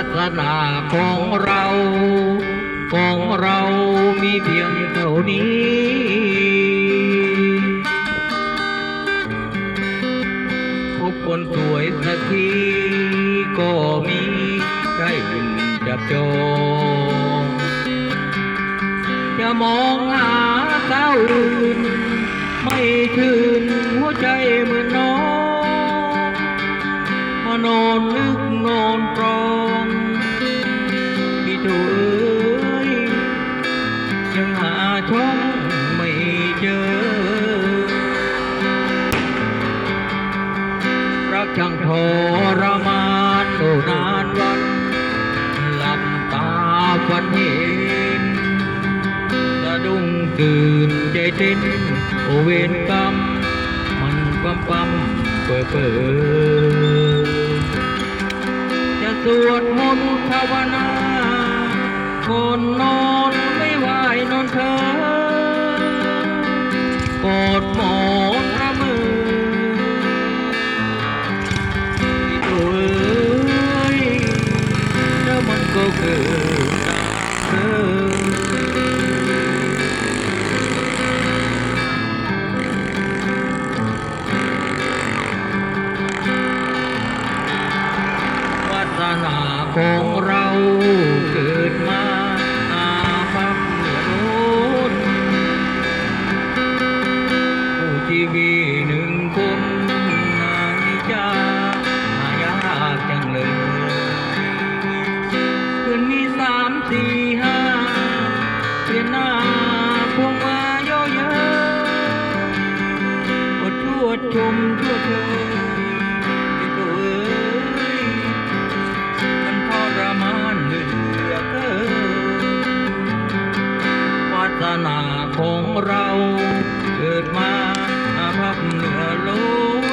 าสนาของเราของเรามีเพียงเท่านี้พบคนสวยสักทีก็มีใจบินจับจองอย่ามองหาสาวอื่นไม่ชื่นหัวใจเมือนน้อ นอนนึกนอนตรองพี่ถูเอ้ยยังหาช่องไม่เจอ รักช่างทรมานโอนานวันหลับตาฝันเห็นสะดุ้งตื่นใจเต้นโอเวนกรรมมันปั๊มปั๊มเปิดเปิด สวดมนต์ภาวนาคนนอนไม่ไหวนอนเธอ กอดหมอ ของเราเกิดมาอาภัพเหนือโน้นผู้ที่มีหนึ่งคนนายจะหายากจังเลยคืนมีสามสี่ห้าเปลี่ยนหน้าพวงมาเยอะเยอะอดชั่วชม นาของเรา เกิดมาอาภัพเหนือล้น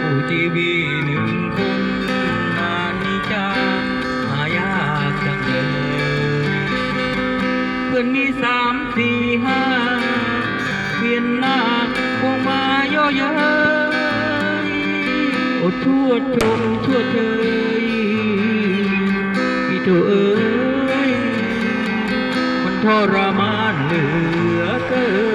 ผู้ที่มีหนึ่งคนนานนี้จะหายากจังเลยเพื่อนมีสามสี่ห้าเปลี่ยนหน้าคงมาเยอเย้ยอดชั่วชมชั่วเชยพี่ตัวเอ้ รมานเหลือเกิน